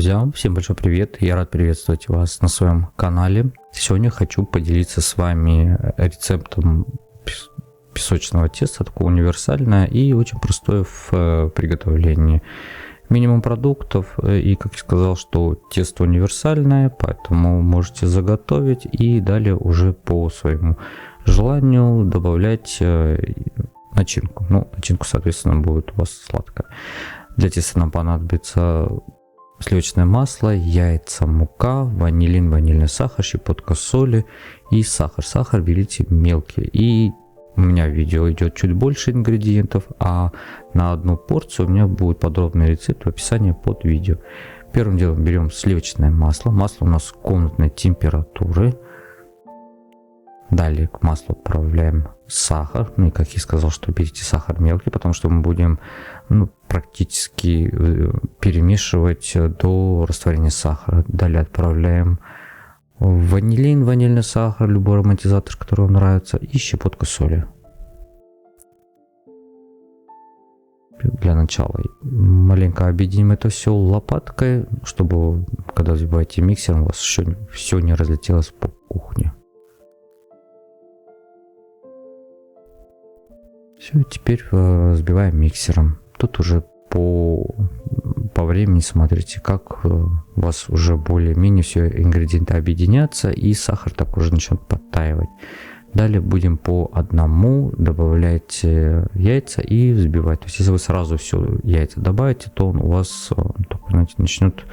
Друзья, всем большой привет, я рад приветствовать вас на своем канале. Сегодня хочу поделиться с вами рецептом песочного теста, такое универсальное и очень простое в э, приготовлении. Минимум продуктов э, и, как я сказал, что тесто универсальное, поэтому можете заготовить и далее уже по своему желанию добавлять э, начинку. Ну, начинку, соответственно, будет у вас сладкая. Для теста нам понадобится сливочное масло, яйца, мука, ванилин, ванильный сахар, щепотка соли и сахар. Сахар берите мелкий. И у меня видео идет чуть больше ингредиентов, а на одну порцию у меня будет подробный рецепт в описании под видео. Первым делом берем сливочное масло. Масло у нас комнатной температуры. Далее к маслу отправляем сахар. Ну и как я сказал, что берите сахар мелкий, потому что мы будем ну, практически э, перемешивать до растворения сахара. Далее отправляем ванилин, ванильный сахар, любой ароматизатор, который вам нравится, и щепотка соли. Для начала маленько объединим это все лопаткой, чтобы когда взбиваете миксером, у вас все, все не разлетелось по кухне. Все, теперь э, взбиваем миксером. Тут уже по, по времени смотрите, как э, у вас уже более-менее все ингредиенты объединятся и сахар так уже начнет подтаивать. Далее будем по одному добавлять э, яйца и взбивать. То есть если вы сразу все яйца добавите, то он у вас только, знаете, начнет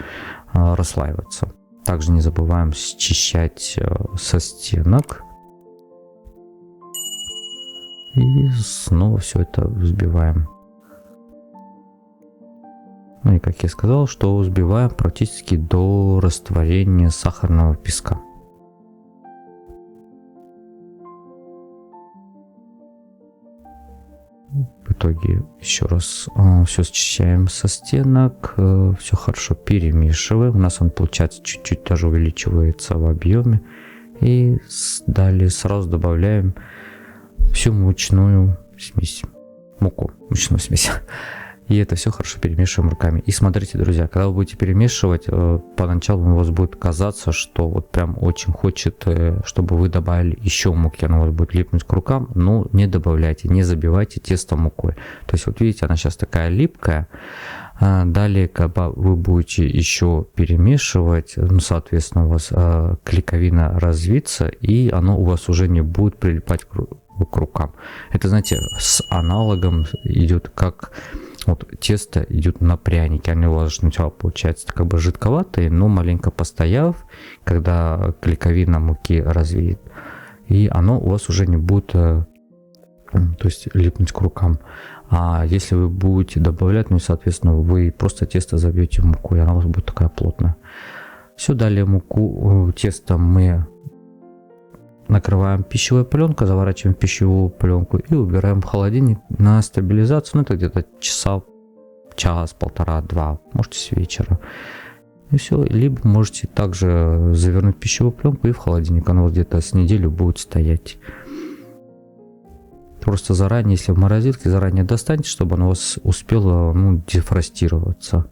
расслаиваться. Также не забываем счищать со стенок и снова все это взбиваем. Ну и как я сказал, что взбиваем практически до растворения сахарного песка. В итоге еще раз э, все счищаем со стенок, э, все хорошо перемешиваем. У нас он получается чуть-чуть даже увеличивается в объеме. И далее сразу добавляем всю мучную смесь, муку, мучную смесь. И это все хорошо перемешиваем руками. И смотрите, друзья, когда вы будете перемешивать, э, поначалу у вас будет казаться, что вот прям очень хочет, э, чтобы вы добавили еще муки, она у вас будет липнуть к рукам, но не добавляйте, не забивайте тесто мукой. То есть вот видите, она сейчас такая липкая, а далее, когда вы будете еще перемешивать, ну, соответственно, у вас э, клейковина развится, и оно у вас уже не будет прилипать к к рукам. Это, знаете, с аналогом идет как вот тесто идет на пряники, они у вас сначала получается как бы жидковатые, но маленько постояв, когда клейковина муки развеет, и оно у вас уже не будет э, то есть липнуть к рукам. А если вы будете добавлять, ну соответственно вы просто тесто забьете в муку, и она у вас будет такая плотная. Все, далее муку, э, тесто мы накрываем пищевой пленкой, заворачиваем пищевую пленку и убираем в холодильник на стабилизацию. Ну, это где-то часа, час, полтора, два, можете с вечера. И все. Либо можете также завернуть пищевую пленку и в холодильник. Она вот где-то с неделю будет стоять. Просто заранее, если в морозилке, заранее достаньте, чтобы оно у вас успело ну, дефростироваться.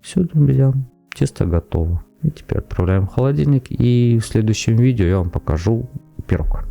Все, друзья, тесто готово. И теперь отправляем в холодильник. И в следующем видео я вам покажу Pirocco.